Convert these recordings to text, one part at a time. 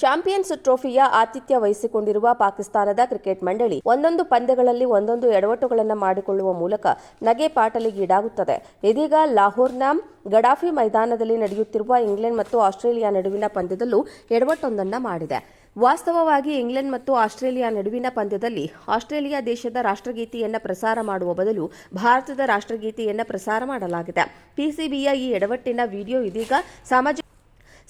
Champions ಟ್ರೋಫಿಯ ಆತಿಥ್ಯ ವಹಿಸಿಕೊಂಡಿರುವ ಪಾಕಿಸ್ತಾನದ cricket ಮಂಡಳಿ ಒಂದೊಂದು ಪಂದ್ಯಗಳಲ್ಲಿ ಒಂದೊಂದು ಎಡವಟ್ಟುಗಳನ್ನು ಮಾಡಿಕೊಳ್ಳುವ ಮೂಲಕ ನಗೆ ಪಾಟಲಿಗೀಡಾಗುತ್ತದೆ ಇದೀಗ ಲಾಹೋರ್ನ ಗಡಾಫಿ ಮೈದಾನದಲ್ಲಿ ನಡೆಯುತ್ತಿರುವ ಇಂಗ್ಲೆಂಡ್ ಮತ್ತು ಆಸ್ಟ್ರೇಲಿಯಾ ನಡುವಿನ ಪಂದ್ಯದಲ್ಲೂ ಎಡವಟ್ಟೊಂದನ್ನು ಮಾಡಿದೆ. ವಾಸ್ತವವಾಗಿ ಇಂಗ್ಲೆಂಡ್ ಮತ್ತು ಆಸ್ಟ್ರೇಲಿಯಾ ನಡುವಿನ ಪಂದ್ಯದಲ್ಲಿ ಆಸ್ಟ್ರೇಲಿಯಾ ದೇಶದ ರಾಷ್ಟ್ರಗೀತೆಯನ್ನು ಪ್ರಸಾರ ಮಾಡುವ ಬದಲು ಭಾರತದ ರಾಷ್ಟ್ರಗೀತೆಯನ್ನು ಪ್ರಸಾರ ಮಾಡಲಾಗಿದೆ. ಪಿಸಿಬಿಯ ಈ ಎಡವಟ್ಟಿನ ವಿಡಿಯೋ ಇದೀಗ ಸಾಮಾಜಿಕ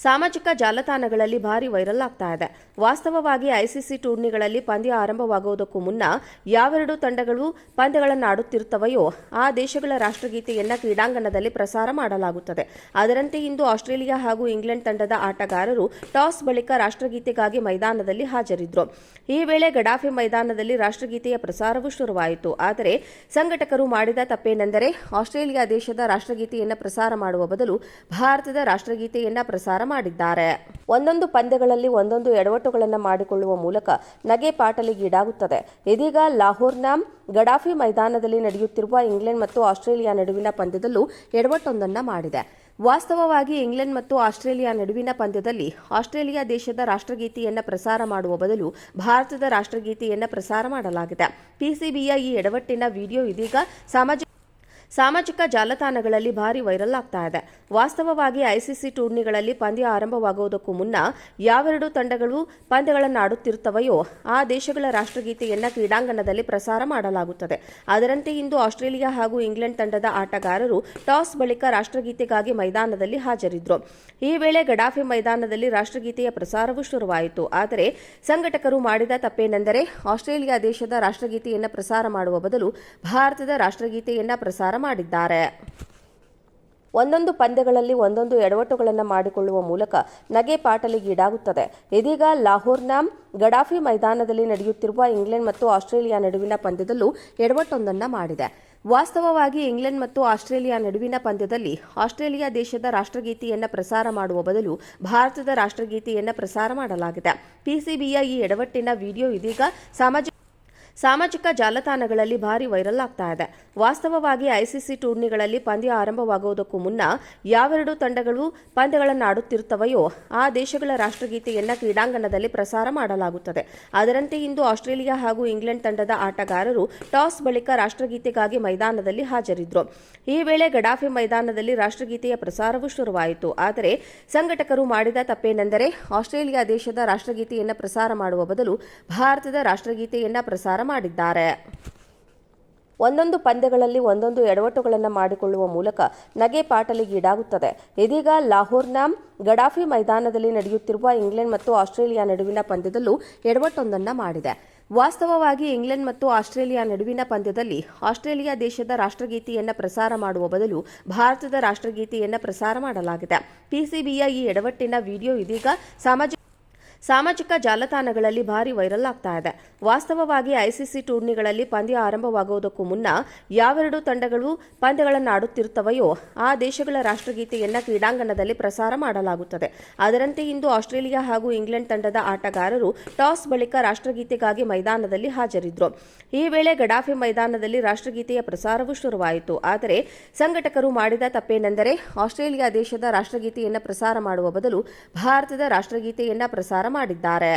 ಸಾಮಾಜಿಕ ಜಾಲತಾಣಗಳಲ್ಲಿ ಭಾರಿ ವೈರಲ್ ಆಗ್ತಾ ಇದೆ. ವಾಸ್ತವವಾಗಿ ಐಸಿಸಿ ಟೂರ್ನಿಗಳಲ್ಲಿ ಪಂದ್ಯ ಆರಂಭವಾಗುವುದಕ್ಕೂ ಮುನ್ನ ಯಾವೆರಡು ತಂಡಗಳು ಪಂದ್ಯಗಳನ್ನು ಆಡುತ್ತಿರುತ್ತವೆಯೋ ಆ ದೇಶಗಳ ರಾಷ್ಟ್ರಗೀತೆಯನ್ನು ಕ್ರೀಡಾಂಗಣದಲ್ಲಿ ಪ್ರಸಾರ ಮಾಡಲಾಗುತ್ತದೆ. ಅದರಂತೆ ಇಂದು ಆಸ್ಟ್ರೇಲಿಯಾ ಹಾಗೂ ಇಂಗ್ಲೆಂಡ್ ತಂಡದ ಆಟಗಾರರು ಟಾಸ್ ಬಳಿಕ ರಾಷ್ಟ್ರಗೀತೆಗಾಗಿ ಮೈದಾನದಲ್ಲಿ ಹಾಜರಿದ್ದರು ಈ ವೇಳೆ ಗಡಾಫಿ ಮೈದಾನದಲ್ಲಿ ರಾಷ್ಟ್ರಗೀತೆಯ ಪ್ರಸಾರವೂ ಶುರುವಾಯಿತು. ಆದರೆ ಸಂಘಟಕರು ಮಾಡಿದ ತಪ್ಪೇನೆಂದರೆ ಆಸ್ಟ್ರೇಲಿಯಾ ದೇಶದ ರಾಷ್ಟ್ರಗೀತೆಯನ್ನು ಪ್ರಸಾರ ಮಾಡುವ ಬದಲು ಭಾರತದ ರಾಷ್ಟ್ರಗೀತೆಯನ್ನು ಪ್ರಸಾರ ಮಾಡಿದ್ದಾರೆ. ಒಂದೊಂದು ಪಂದ್ಯಗಳಲ್ಲಿ ಒಂದೊಂದು ಎಡವಟ್ಟುಗಳನ್ನು ಮಾಡಿಕೊಳ್ಳುವ ಮೂಲಕ ನಗೆ ಪಾಟಲಿಗೀಡಾಗುತ್ತದೆ ಇದೀಗ ಲಾಹೋರ್ನ ಗಡಾಫಿ ಮೈದಾನದಲ್ಲಿ ನಡೆಯುತ್ತಿರುವ ಇಂಗ್ಲೆಂಡ್ ಮತ್ತು ಆಸ್ಟ್ರೇಲಿಯಾ ನಡುವಿನ ಪಂದ್ಯದಲ್ಲೂ ಎಡವಟ್ಟೊಂದನ್ನು ಮಾಡಿದೆ. ವಾಸ್ತವವಾಗಿ ಇಂಗ್ಲೆಂಡ್ ಮತ್ತು ಆಸ್ಟ್ರೇಲಿಯಾ ನಡುವಿನ ಪಂದ್ಯದಲ್ಲಿ ಆಸ್ಟ್ರೇಲಿಯಾ ದೇಶದ ರಾಷ್ಟ್ರಗೀತೆಯನ್ನು ಪ್ರಸಾರ ಮಾಡುವ ಬದಲು ಭಾರತದ ರಾಷ್ಟ್ರಗೀತೆಯನ್ನು ಪ್ರಸಾರ ಮಾಡಲಾಗಿದೆ. ಪಿಸಿಬಿಯ ಈ ಎಡವಟ್ಟಿನ ವಿಡಿಯೋ ಇದೀಗ ಸಾಮಾಜಿಕ ಸಾಮಾಜಿಕ ಜಾಲತಾಣಗಳಲ್ಲಿ ಭಾರಿ ವೈರಲ್ ಆಗ್ತಾ ಇದೆ. ವಾಸ್ತವವಾಗಿ ಐಸಿಸಿ ಟೂರ್ನಿಗಳಲ್ಲಿ ಪಂದ್ಯ ಆರಂಭವಾಗುವುದಕ್ಕೂ ಮುನ್ನ ಯಾವೆರಡು ತಂಡಗಳು ಪಂದ್ಯಗಳನ್ನು ಆಡುತ್ತಿರುತ್ತವೆಯೋ ಆ ದೇಶಗಳ ರಾಷ್ಟ್ರಗೀತೆಯನ್ನು ಕ್ರೀಡಾಂಗಣದಲ್ಲಿ ಪ್ರಸಾರ ಮಾಡಲಾಗುತ್ತದೆ. ಅದರಂತೆ ಇಂದು ಆಸ್ಟ್ರೇಲಿಯಾ ಹಾಗೂ ಇಂಗ್ಲೆಂಡ್ ತಂಡದ ಆಟಗಾರರು ಟಾಸ್ ಬಳಿಕ ರಾಷ್ಟ್ರಗೀತೆಗಾಗಿ ಮೈದಾನದಲ್ಲಿ ಹಾಜರಿದ್ದರು ಈ ವೇಳೆ ಗಡಾಫಿ ಮೈದಾನದಲ್ಲಿ ರಾಷ್ಟ್ರಗೀತೆಯ ಪ್ರಸಾರವೂ ಶುರುವಾಯಿತು. ಆದರೆ ಸಂಘಟಕರು ಮಾಡಿದ ತಪ್ಪೇನೆಂದರೆ ಆಸ್ಟ್ರೇಲಿಯಾ ದೇಶದ ರಾಷ್ಟ್ರಗೀತೆಯನ್ನು ಪ್ರಸಾರ ಮಾಡುವ ಬದಲು ಭಾರತದ ರಾಷ್ಟ್ರಗೀತೆಯನ್ನು ಪ್ರಸಾರ ಮಾಡಿದ್ದಾರೆ. ಒಂದೊಂದು ಪಂದ್ಯಗಳಲ್ಲಿ ಒಂದೊಂದು ಎಡವಟ್ಟುಗಳನ್ನು ಮಾಡಿಕೊಳ್ಳುವ ಮೂಲಕ ನಗೆ ಪಾಟಲಿಗೀಡಾಗುತ್ತದೆ ಇದೀಗ ಲಾಹೋರ್ನ ಗಡಾಫಿ ಮೈದಾನದಲ್ಲಿ ನಡೆಯುತ್ತಿರುವ ಇಂಗ್ಲೆಂಡ್ ಮತ್ತು ಆಸ್ಟ್ರೇಲಿಯಾ ನಡುವಿನ ಪಂದ್ಯದಲ್ಲೂ ಎಡವಟ್ಟೊಂದನ್ನು ಮಾಡಿದೆ. ವಾಸ್ತವವಾಗಿ ಇಂಗ್ಲೆಂಡ್ ಮತ್ತು ಆಸ್ಟ್ರೇಲಿಯಾ ನಡುವಿನ ಪಂದ್ಯದಲ್ಲಿ ಆಸ್ಟ್ರೇಲಿಯಾ ದೇಶದ ರಾಷ್ಟ್ರಗೀತೆಯನ್ನು ಪ್ರಸಾರ ಮಾಡುವ ಬದಲು ಭಾರತದ ರಾಷ್ಟ್ರಗೀತೆಯನ್ನು ಪ್ರಸಾರ ಮಾಡಲಾಗಿದೆ. ಪಿಸಿಬಿಯ ಈ ಎಡವಟ್ಟಿನ ವಿಡಿಯೋ ಇದೀಗ ಸಾಮಾಜಿಕ ಸಾಮಾಜಿಕ ಜಾಲತಾಣಗಳಲ್ಲಿ ಭಾರಿ ವೈರಲ್ ಆಗ್ತಾ ಇದೆ. ವಾಸ್ತವವಾಗಿ ಐಸಿಸಿ ಟೂರ್ನಿಗಳಲ್ಲಿ ಪಂದ್ಯ ಆರಂಭವಾಗುವುದಕ್ಕೂ ಮುನ್ನ ಯಾವೆರಡು ತಂಡಗಳು ಪಂದ್ಯಗಳನ್ನು ಆಡುತ್ತಿರುತ್ತವೆಯೋ ಆ ದೇಶಗಳ ರಾಷ್ಟ್ರಗೀತೆಯನ್ನು ಕ್ರೀಡಾಂಗಣದಲ್ಲಿ ಪ್ರಸಾರ ಮಾಡಲಾಗುತ್ತದೆ. ಅದರಂತೆ ಇಂದು ಆಸ್ಟ್ರೇಲಿಯಾ ಹಾಗೂ ಇಂಗ್ಲೆಂಡ್ ತಂಡದ ಆಟಗಾರರು ಟಾಸ್ ಬಳಿಕ ರಾಷ್ಟ್ರಗೀತೆಗಾಗಿ ಮೈದಾನದಲ್ಲಿ ಹಾಜರಿದ್ದರು ಈ ವೇಳೆ ಗಡಾಫಿ ಮೈದಾನದಲ್ಲಿ ರಾಷ್ಟ್ರಗೀತೆಯ ಪ್ರಸಾರವೂ ಶುರುವಾಯಿತು. ಆದರೆ ಸಂಘಟಕರು ಮಾಡಿದ ತಪ್ಪೇನೆಂದರೆ ಆಸ್ಟ್ರೇಲಿಯಾ ದೇಶದ ರಾಷ್ಟ್ರಗೀತೆಯನ್ನು ಪ್ರಸಾರ ಮಾಡುವ ಬದಲು ಭಾರತದ ರಾಷ್ಟ್ರಗೀತೆಯನ್ನ ಪ್ರಸಾರ ಮಾಡಿದ್ದಾರೆ. ಒಂದೊಂದು ಪಂದ್ಯಗಳಲ್ಲಿ ಒಂದೊಂದು ಎಡವಟ್ಟುಗಳನ್ನು ಮಾಡಿಕೊಳ್ಳುವ ಮೂಲಕ ನಗೆ ಪಾಟಲಿಗೀಡಾಗುತ್ತದೆ ಇದೀಗ ಲಾಹೋರ್ನ ಗಡಾಫಿ ಮೈದಾನದಲ್ಲಿ ನಡೆಯುತ್ತಿರುವ ಇಂಗ್ಲೆಂಡ್ ಮತ್ತು ಆಸ್ಟ್ರೇಲಿಯಾ ನಡುವಿನ ಪಂದ್ಯದಲ್ಲೂ ಎಡವಟ್ಟೊಂದನ್ನು ಮಾಡಿದೆ. ವಾಸ್ತವವಾಗಿ ಇಂಗ್ಲೆಂಡ್ ಮತ್ತು ಆಸ್ಟ್ರೇಲಿಯಾ ನಡುವಿನ ಪಂದ್ಯದಲ್ಲಿ ಆಸ್ಟ್ರೇಲಿಯಾ ದೇಶದ ರಾಷ್ಟ್ರಗೀತೆಯನ್ನು ಪ್ರಸಾರ ಮಾಡುವ ಬದಲು ಭಾರತದ ರಾಷ್ಟ್ರಗೀತೆಯನ್ನು ಪ್ರಸಾರ ಮಾಡಲಾಗಿದೆ. ಪಿಸಿಬಿಯ ಈ ಎಡವಟ್ಟಿನ ವಿಡಿಯೋ ಇದೀಗ ಸಾಮಾಜಿಕ ಸಾಮಾಜಿಕ ಜಾಲತಾಣಗಳಲ್ಲಿ ಭಾರಿ ವೈರಲ್ ಆಗ್ತಾ ಇದೆ. ವಾಸ್ತವವಾಗಿ ಐಸಿಸಿ ಟೂರ್ನಿಗಳಲ್ಲಿ ಪಂದ್ಯ ಆರಂಭವಾಗುವುದಕ್ಕೂ ಮುನ್ನ ಯಾವೆರಡು ತಂಡಗಳು ಪಂದ್ಯಗಳನ್ನು ಆಡುತ್ತಿರುತ್ತವೆಯೋ ಆ ದೇಶಗಳ ರಾಷ್ಟ್ರಗೀತೆಯನ್ನು ಕ್ರೀಡಾಂಗಣದಲ್ಲಿ ಪ್ರಸಾರ ಮಾಡಲಾಗುತ್ತದೆ. ಅದರಂತೆ ಇಂದು ಆಸ್ಟ್ರೇಲಿಯಾ ಹಾಗೂ ಇಂಗ್ಲೆಂಡ್ ತಂಡದ ಆಟಗಾರರು ಟಾಸ್ ಬಳಿಕ ರಾಷ್ಟ್ರಗೀತೆಗಾಗಿ ಮೈದಾನದಲ್ಲಿ ಹಾಜರಿದ್ದರು ಈ ವೇಳೆ ಗಡಾಫಿ ಮೈದಾನದಲ್ಲಿ ರಾಷ್ಟ್ರಗೀತೆಯ ಪ್ರಸಾರವೂ ಶುರುವಾಯಿತು. ಆದರೆ ಸಂಘಟಕರು ಮಾಡಿದ ತಪ್ಪೇನೆಂದರೆ ಆಸ್ಟ್ರೇಲಿಯಾ ದೇಶದ ರಾಷ್ಟ್ರಗೀತೆಯನ್ನು ಪ್ರಸಾರ ಮಾಡುವ ಬದಲು ಭಾರತದ ರಾಷ್ಟ್ರಗೀತೆಯನ್ನು ಪ್ರಸಾರ ಮಾಡಿದ್ದಾರೆ.